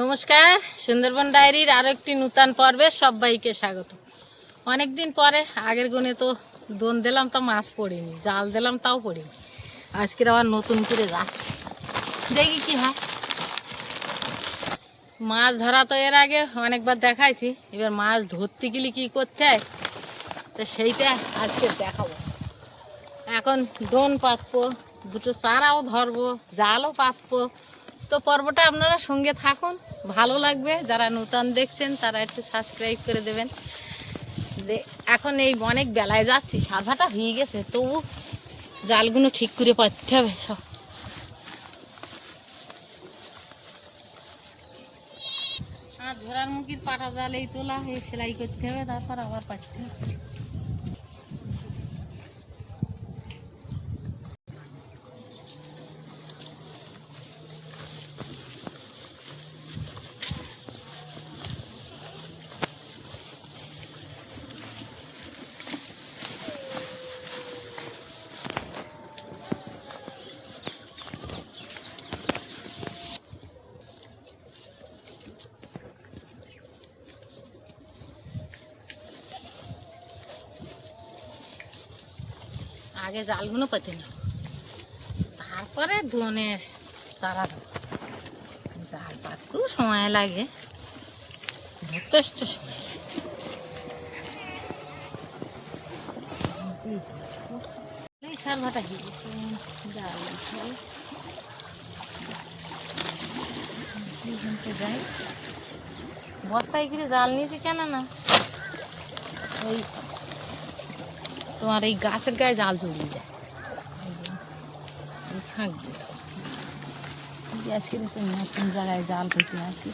নমস্কার, সুন্দরবন ডায়েরির আরও একটি নূতন পর্বে সবাইকে স্বাগত। অনেক দিন পরে আগের গুণে তো দোন দিলাম, তা মাছ পড়িনি, জাল দিলাম, তাও পড়িনি। আজকের আবার নতুন করে যাচ্ছে। দেখি কি হয়। মাছ ধরা তো এর আগে অনেকবার দেখাইছি, এবার মাছ ধরতে গেলে কী করতে হয়? তো সেইটা আজকে দেখাবো। এখন দোন পাতবো, দুটো চারাও ধরবো, জালও পাতবো তো পর্বটা আপনারা সঙ্গে থাকুন, ভালো লাগবে। যারা নূতন দেখছেন, তারা একটু সাবস্ক্রাইব করে দেবেন। এখন এই অনেক বেলায় যাচ্ছি, সার্ভাটা হয়ে গেছে, তবু জালগুলো ঠিক করে পাততে হবে সব। আর ঝোড়ার মুখির পাটা জাল এই তোলা, এই সেলাই করতে হবে, তারপর আবার হবে। আগে জালগুলো পেতে না। তারপরে ধনের চারা দেবো। জাল পাততেও সময় লাগে। যথেষ্ট সময় লাগে। এই সারভাটা হয়ে গেছে জাল দিতে হবে। এখানতে যাই বস্তায় করে জাল নিয়েছি কেন না? ওই তোমার এই গাছের গায়ে জাল জড়িয়ে যায় এই যে, এই ফাঁক দিয়ে এই আজকে একটু নতুন জায়গায় জাল পেতে আসি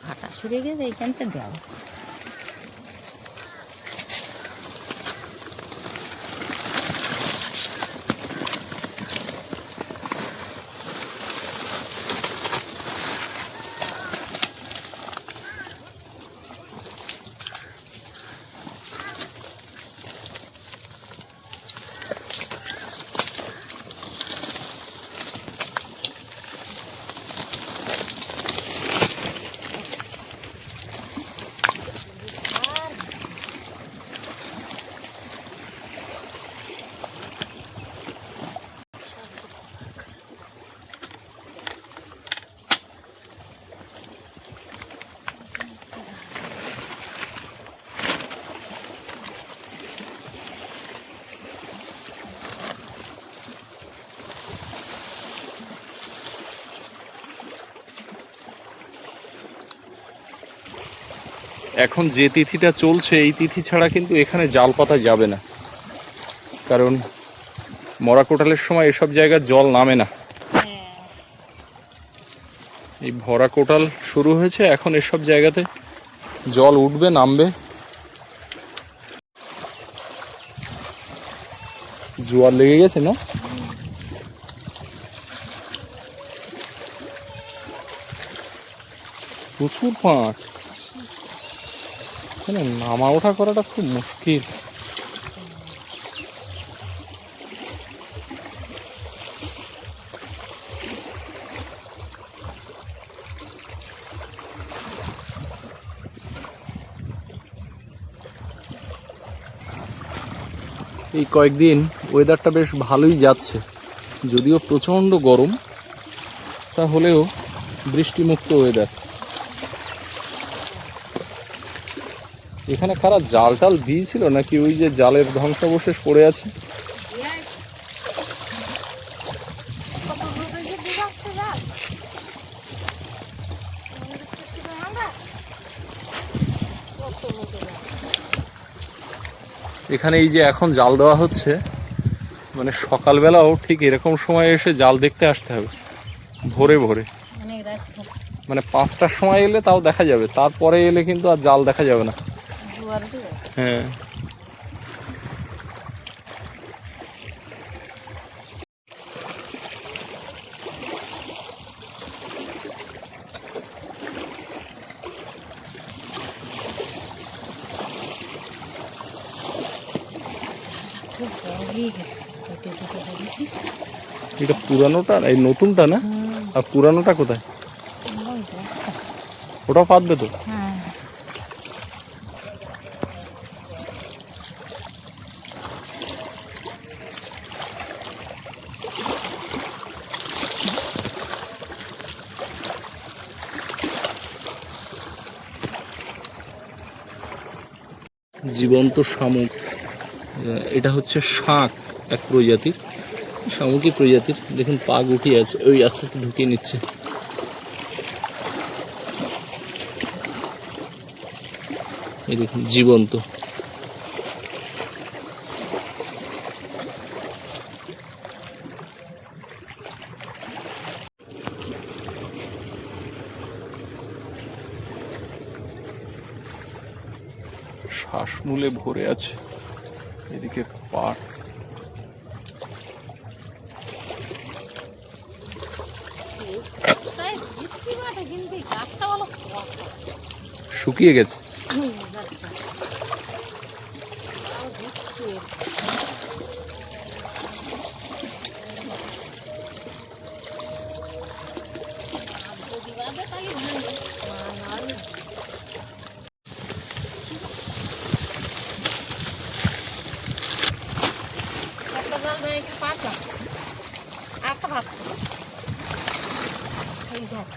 ফাটা সরে গেছে এইখানটা দেওয়া এখন যে তিথিটা চলছে এই তিথি ছাড়া কিন্তু এখানে জাল পাতা যাবে না। কারণ মরা কোটালের সময় এসব জায়গায় জল নামে না। হ্যাঁ। এই ভরা কোটাল শুরু হয়েছে এখন এসব জায়গাতে জল উঠবে নামবে। জোয়ার লেগে গেছে না? প্রচুর পাঁট। এখানে নামা ওঠা করাটা খুব মুশকিল। এই কয়েকদিন ওয়েদারটা বেশ ভালোই যাচ্ছে। যদিও প্রচণ্ড গরম, তাহলেও বৃষ্টিমুক্ত ওয়েদার এখানে কারা জাল টাল দিয়েছিল নাকি ওই যে জালের ধ্বংসাবশেষ পড়ে আছে? এখানে এই যে এখন জাল দেওয়া হচ্ছে মানে সকালবেলাও ঠিক এরকম সময় এসে জাল দেখতে আসতে হবে ভোরে ভোরে। মানে পাঁচটার সময় এলে তাও দেখা যাবে তারপরে এলে কিন্তু আর জাল দেখা যাবে না। হ্যাঁ। এটা পুরানোটা এই নতুনটা না? আর পুরানোটা কোথায়? ওটা পাতবে তো? জীবন্ত শামুক। এটা হচ্ছে শাঁখ, এক প্রজাতির শামুকই প্রজাতির। দেখুন, পা গুটিয়ে আছে, ওই আস্তে আস্তে ঢুকিয়ে নিচ্ছে। এই দেখুন, জীবন্ত। শ্বাসমূলে ভরে আছে। এদিকে পাট। শুকিয়ে গেছে হুম, গাছটা। তাও দিচ্ছে। আর যদি বাঁধে তাহলে ভাঙবে। না, নাহলে একটা জাল দেয় একটু পাতলা একটা ভাত এই দেখ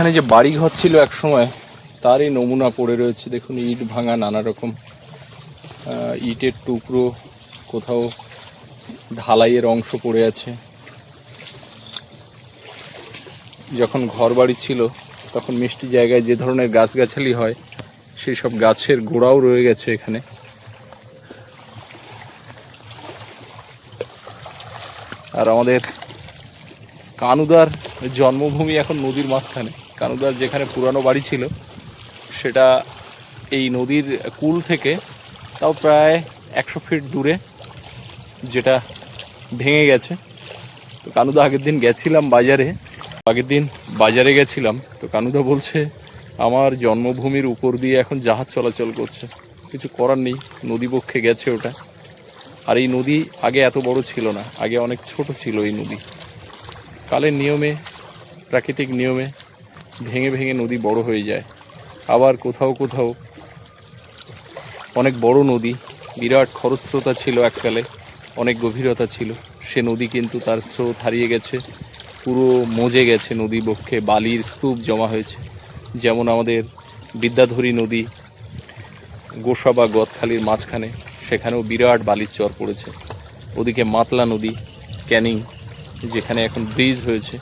এখানে যে বাড়ি ঘর ছিল এক সময় তারই নমুনা পড়ে রয়েছে। দেখুন, ইট ভাঙা নানা রকম ইটের টুকরো কোথাও ঢালাইয়ের অংশ পড়ে আছে। যখন ঘর বাড়ি ছিল, তখন মিষ্টি জায়গায় যে ধরনের গাছগাছালি হয়, সেই সব গাছের গোড়াও রয়ে গেছে এখানে। আর আমাদের কানুদার জন্মভূমি এখন নদীর মাঝখানে। কানুদার যেখানে পুরানো বাড়ি ছিল, সেটা এই নদীর কুল থেকে তাও প্রায় একশো ফিট দূরে যেটা ভেঙে গেছে। তো কানুদা আগের দিন গেছিলাম বাজারে, আগের দিন বাজারে গেছিলাম, তো কানুদা বলছে, আমার জন্মভূমির উপর দিয়ে এখন জাহাজ চলাচল করছে। কিছু করার নেই নদীপক্ষে গেছে ওটা। আর এই নদী আগে এত বড় ছিল না, আগে অনেক ছোট ছিল এই নদী। কালের নিয়মে, প্রাকৃতিক নিয়মে ভেঙে ভেঙে নদী বড় হয়ে যায়। আবার কোথাও কোথাও অনেক বড় নদী, বিরাট খরস্রোতা ছিল এককালে, অনেক গভীরতা ছিল। সে নদী কিন্তু তার স্রোত হারিয়ে গেছে, পুরো মজে গেছে নদী বক্ষে, বালির স্তূপ জমা হয়েছে। যেমন আমাদের বিদ্যাধরী নদী গোসা বা গদখালির মাঝখানে, সেখানেও বিরাট বালির চর পড়েছে। ওদিকে মাতলা নদী, ক্যানিং, যেখানে এখন ব্রিজ হয়েছে।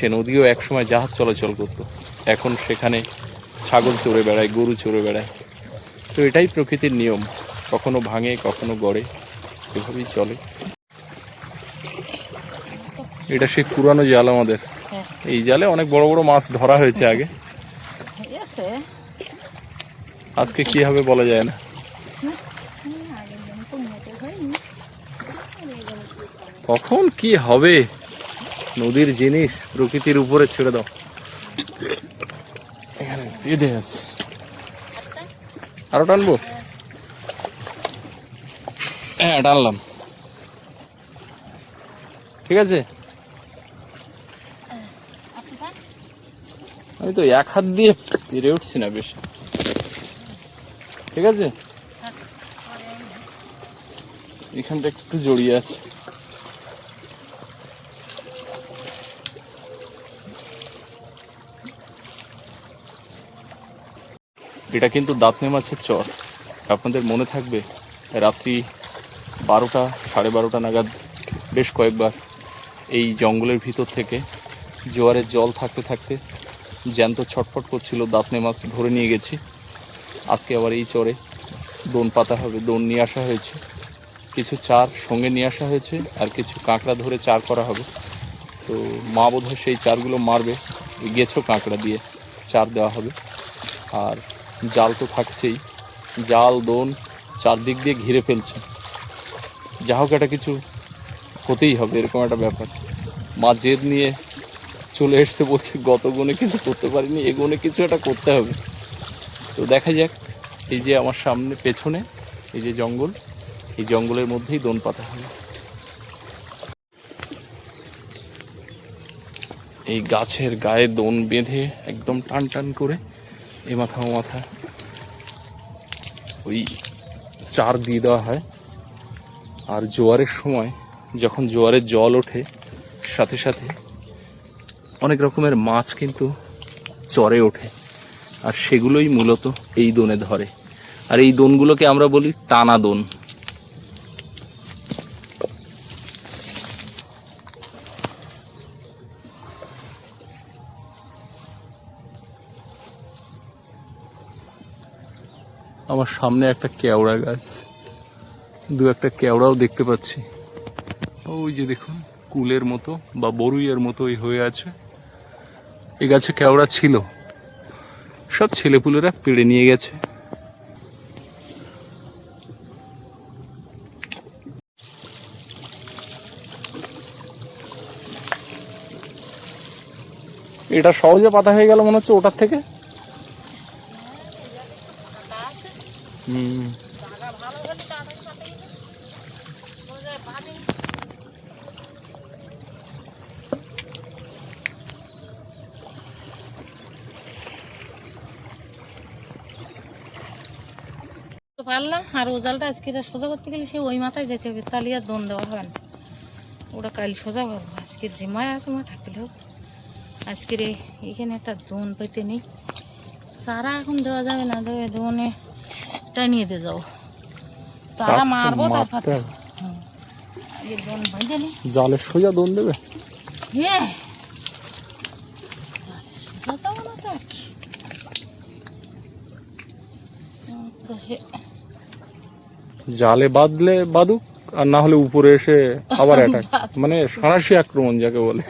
সে নদীও একসময় জাহাজ চলাচল করতো। এখন সেখানে ছাগল চড়ে বেড়ায় গরু চড়ে বেড়ায়। তো এটাই প্রকৃতির নিয়ম। কখনো ভাঙে কখনো গড়ে। এভাবেই চলে। এটা সেই পুরানো জাল আমাদের। হ্যাঁ। এই জালে অনেক বড় বড় মাছ ধরা হয়েছে আগে। আজকে কি হবে বলা যায় না। কখন কি হবে? নদীর জিনিস প্রকৃতির উপরে ছেড়ে দাও। এখানে বেঁধে আছে। আরও টানবো? হ্যাঁ টানলাম। ঠিক আছে? আমি তো এক হাত দিয়ে পেরে উঠছি না বেশি। ঠিক আছে? এখানটা একটু জড়িয়ে আছে। এটা কিন্তু দাঁতনে মাছের চর। আপনাদের মনে থাকবে, রাত্রি বারোটা, সাড়ে বারোটা নাগাদ বেশ কয়েকবার এই জঙ্গলের ভিতর থেকে জোয়ারের জল থাকতে থাকতে জ্যান্ত ছটফট করছিল দাঁতনে মাছ ধরে নিয়ে গেছি। আজকে আবার এই চরে দোন পাতা হবে, দোন নিয়ে আসা হয়েছে। কিছু চার সঙ্গে নিয়ে আসা হয়েছে আর কিছু কাঁকড়া ধরে চার করা হবে। তো মা বোধহয় সেই চারগুলো মারবে, গেছো কাঁকড়া দিয়ে, চার দেওয়া হবে। আর জাল তো থাকছেই। জাল, দোন চারদিক দিয়ে ঘিরে ফেলছে। যা হোক একটা কিছু হতেই হবে, এরকম একটা ব্যাপার। মা জেদ নিয়ে চলে এসছে বলছে, গত গুণে কিছু করতে পারিনি, এ গুণে কিছু একটা করতে হবে। তো দেখা যাক, এই যে আমার সামনে পেছনে, এই যে জঙ্গল, এই জঙ্গলের মধ্যেই দোন পাতা হবে। এই গাছের গায়ে দোন বেঁধে একদম টান টান করে এ মাথা, ও মাথা। ওই চার দিয়ে দেওয়া হয়। আর জোয়ারের সময় যখন জোয়ারের জল ওঠে, সাথে সাথে অনেক রকমের মাছ কিন্তু চরে ওঠে। আর সেগুলোই মূলত এই দোনে ধরে। আর এই দোনগুলোকে আমরা বলি টানা দোন। আমার সামনে একটা কেওড়া গাছ। দু একটা কেওড়াও দেখতে পাচ্ছি। ওই যে দেখুন, কুলের মতো বা বরুইয়ের মতোই হয়ে আছে। এই গাছে কেওড়া ছিল। সব ছেলেপুলেরা পেড়ে নিয়ে গেছে। এটা সহজে পাতা হয়ে গেল মনে হচ্ছে ওটার থেকে হুম জায়গা ভালো হলে তাড়াতাড়ি পাতা গেলে বোঝায় পানি তো পারলাম, আর ও জালটা আজকে সোজা করতে গেলে সে ওই মাথায় যেতে হবে, তাহলে আর দন দেওয়া হবে না। ওটা কাল সোজা করব, আজকে জিমায় আছে মা থাকলে হোক। আজকের এখানে একটা দোন পেতে নেই। সারা এখন দেওয়া যাবে না, দেবে দোনে টানিয়ে দিয়ে যাও। সারা মারবো তারপর জালের সোজা দোন দেবে? হ্যাঁ জালে বাঁধলে বাদুক আর না হলে উপরে এসে আবার অ্যাটাক মানে সাঁড়াশি আক্রমণ যাকে বলে।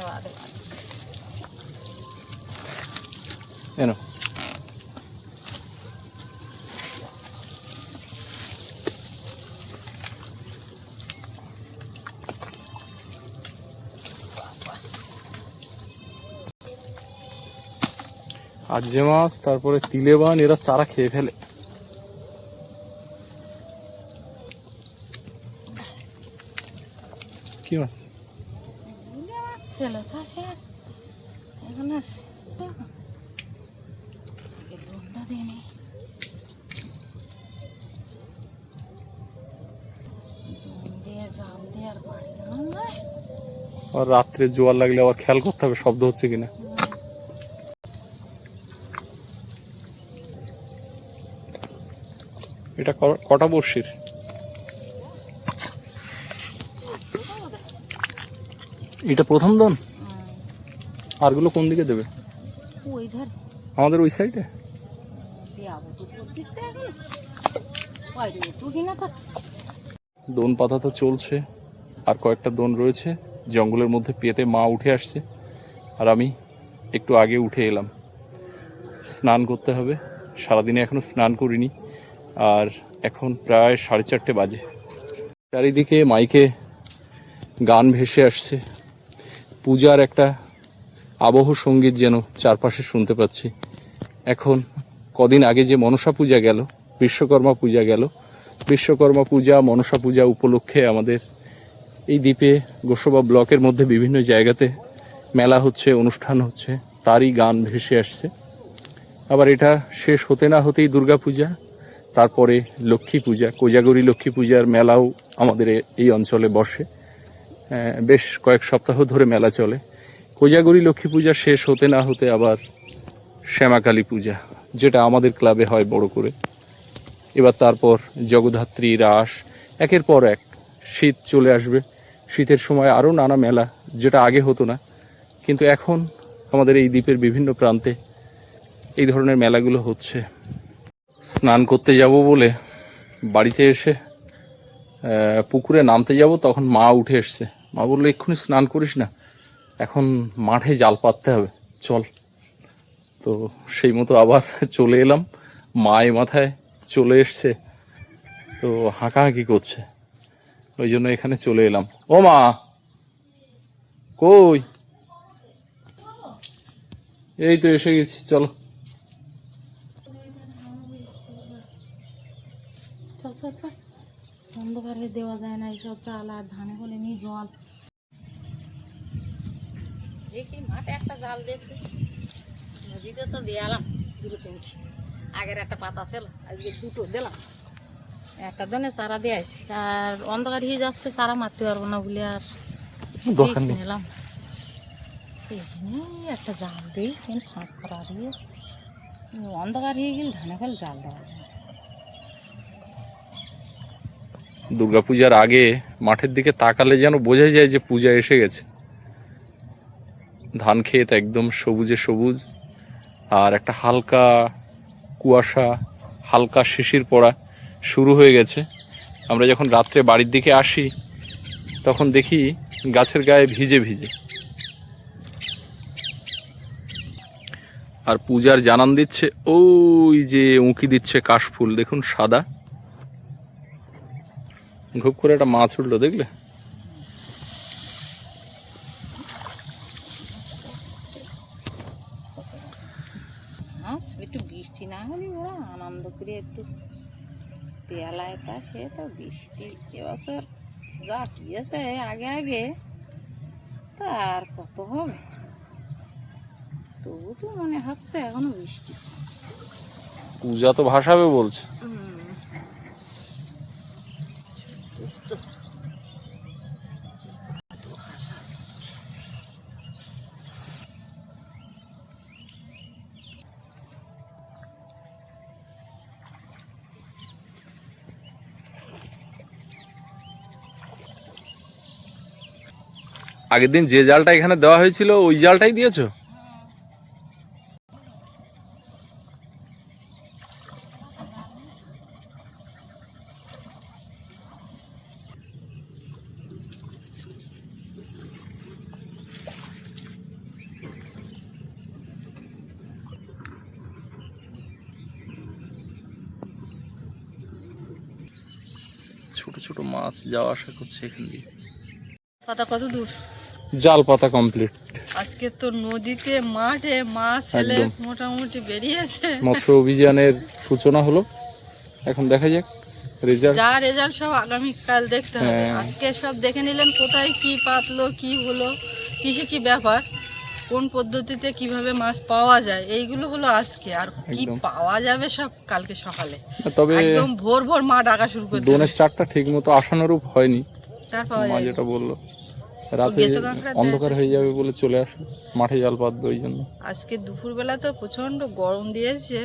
বাদে এনো। আর যে মাছ তারপরে তিলে বান এরা চারা খেয়ে ফেলে। কি মাছ? আর রাত্রে জোয়ার লাগলে আবার খেয়াল করতে হবে শব্দ হচ্ছে কিনা। এটা কটা বর্ষির এটা প্রথম দন? আরগুলো কোন দিকে দেবে? আমাদের ওই সাইডে? দোন পাতা তো চলছে আর কয়েকটা দোন রয়েছে জঙ্গলের মধ্যে পেতে মা উঠে আসছে আর আমি একটু আগে উঠে এলাম। স্নান করতে হবে সারাদিনে এখনও স্নান করিনি। আর এখন প্রায় সাড়ে চারটে বাজে। চারিদিকে মাইকে গান ভেসে আসছে। পূজার একটা আবহ সংগীত যেন চারপাশে শুনতে পাচ্ছি। এখন কদিন আগে যে মনসা পূজা গেল, বিশ্বকর্মা পূজা গেল, বিশ্বকর্মা পূজা, মনসা পূজা উপলক্ষে আমাদের এই দ্বীপে গোসবা ব্লকের মধ্যে বিভিন্ন জায়গাতে মেলা হচ্ছে, অনুষ্ঠান হচ্ছে, তারই গান ভেসে আসছে। আবার এটা শেষ হতে না হতেই দুর্গা পূজা তারপরে লক্ষ্মী পূজা কোজাগরি লক্ষ্মী পূজার মেলাও আমাদের এই অঞ্চলে বসে। আহ, বেশ কয়েক সপ্তাহ ধরে মেলা চলে। কোজাগরি লক্ষ্মী পূজা শেষ হতে না হতে আবার শ্যামাকালী পূজা যেটা আমাদের ক্লাবে হয় বড় করে। এবার তারপর জগদ্ধাত্রী রাস একের পর এক শীত চলে আসবে। শীতের সময় আরও নানা মেলা যেটা আগে হতো না। কিন্তু এখন আমাদের এই দ্বীপের বিভিন্ন প্রান্তে এই ধরনের মেলাগুলো হচ্ছে। স্নান করতে যাব বলে বাড়িতে এসে পুকুরে নামতে যাব, তখন মা উঠে এসছে। মা বলল, এক্ষুনি স্নান করিস না, এখন মাঠে জাল পাততে হবে, চল। তো সেই মতো আবার চলে এলাম। মায়ে মাথায় চলে এসছে, তো হাঁকাহাঁকি করছে, ওই জন্য এখানে চলে এলাম। ও মা, কই? এই তো এসে গেছি, চলো। চল চল অন্ধকারে দেওয়া যায় না এইসব চাল আর ধানে বলে নি জল। দেখি মাঠে একটা জাল দেখছি নদীতে তো দেয়ালাম দুটো তিনটি আগের একটা পাতা ছিল আজকে দুটো দিলাম। একটা দিনে চারা দিয়েছি। আর অন্ধকার হয়ে যাচ্ছে চারা মারতে পারব না বলে আর নিলাম। এখানে একটা জাল দিই ফাঁক করা দিয়ে অন্ধকার হয়ে গেলে ধানে ফেল জাল দেওয়া যায়। দুর্গাপূজার আগে মাঠের দিকে তাকালে যেন বোঝা যায় যে পূজা এসে গেছে। ধান ক্ষেত একদম সবুজে সবুজ, আর একটা হালকা কুয়াশা, হালকা শিশির পড়া শুরু হয়ে গেছে। আমরা যখন রাত্রে বাড়ির দিকে আসি, তখন দেখি গাছের গায়ে ভিজে ভিজে। আর পূজার জানান দিচ্ছে, ওই যে উঁকি দিচ্ছে কাশফুল, দেখুন সাদা। খুব করে একটা মাছ উঠল দেখলে? মাছ একটু বৃষ্টি না হলে ওরা আনন্দ করে একটু তেলায় তা সে তো বৃষ্টি এবছর যা গিয়েছে আগে আগে তা আর কত হবে? তবু তো মনে হচ্ছে এখনও বৃষ্টি। পূজা তো ভাসাবে বলছে বেশ তো। আগের দিন যে জালটা এখানে দেওয়া হয়েছিল ওই জালটাই দিয়েছ? ছোট ছোট মাছ যাওয়া আসা করছে এখান দিয়ে। পাতা কত দূর? জাল পাতা কমপ্লিট আজকে তো নদীতে মাঠে মাছ ছেলে মোটামুটি বেরিয়েছে। মৎস্য অভিযানের সূচনা হলো। এখন দেখা যাক রেজাল্ট যা রেজাল্ট সব আগামীকাল দেখতে হবে। হ্যাঁ। আজকে সব দেখে নিলেন কোথায় কি পাতলো কি হলো কিসে কি ব্যাপার কোন পদ্ধতিতে কীভাবে মাছ পাওয়া যায় এইগুলো হলো আজকে। আর কি পাওয়া যাবে সব কালকে সকালে। তবে একদম ভোর ভোর মা ডাকা শুরু করতে ডোনের চারটা ঠিক মতো আশানুরূপ হয়নি। চার পাওয়া যায় যেটা বলল। রাতে কাঁকড়া অন্ধকার হয়ে যাবে বলে চলে আসো মাঠে জাল পাতবে ওই জন্য। আজকে দুপুরবেলা তো প্রচণ্ড গরম দিয়েছে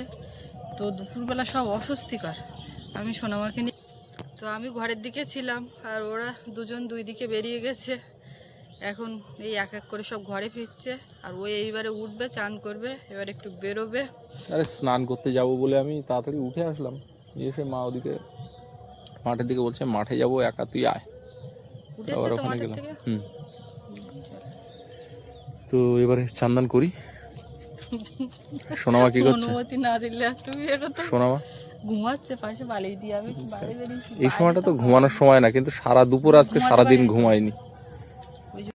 তো দুপুরবেলা সব অস্বস্তিকর। আমি সোনামাকে নিয়ে তো আমি ঘরের দিকে ছিলাম আর ওরা দুজন দুই দিকে বেরিয়ে গেছে। এখন এই এক এক করে সব ঘরে ফিরছে আর ও এইবারে উঠবে চান করবে এবার একটু বেরোবে। আরে স্নান করতে যাব বলে আমি তাড়াতাড়ি উঠে আসলাম। এসে মা ওদিকে মাঠের দিকে বলছে মাঠে যাব একা তুই আয়। আবার তো ওখানে গেলাম। হুম। তো এবারে চান্দান করি। সোনামা কি করছে? অনুমতি না দিলে তুমি এখন সোনামা? ঘুমাচ্ছে পাশে বালিশ দিয়ে আমি এই সময়টা তো ঘুমানোর সময় না কিন্তু সারা দুপুর আজকে সারা দিন। ঘুমাইনি।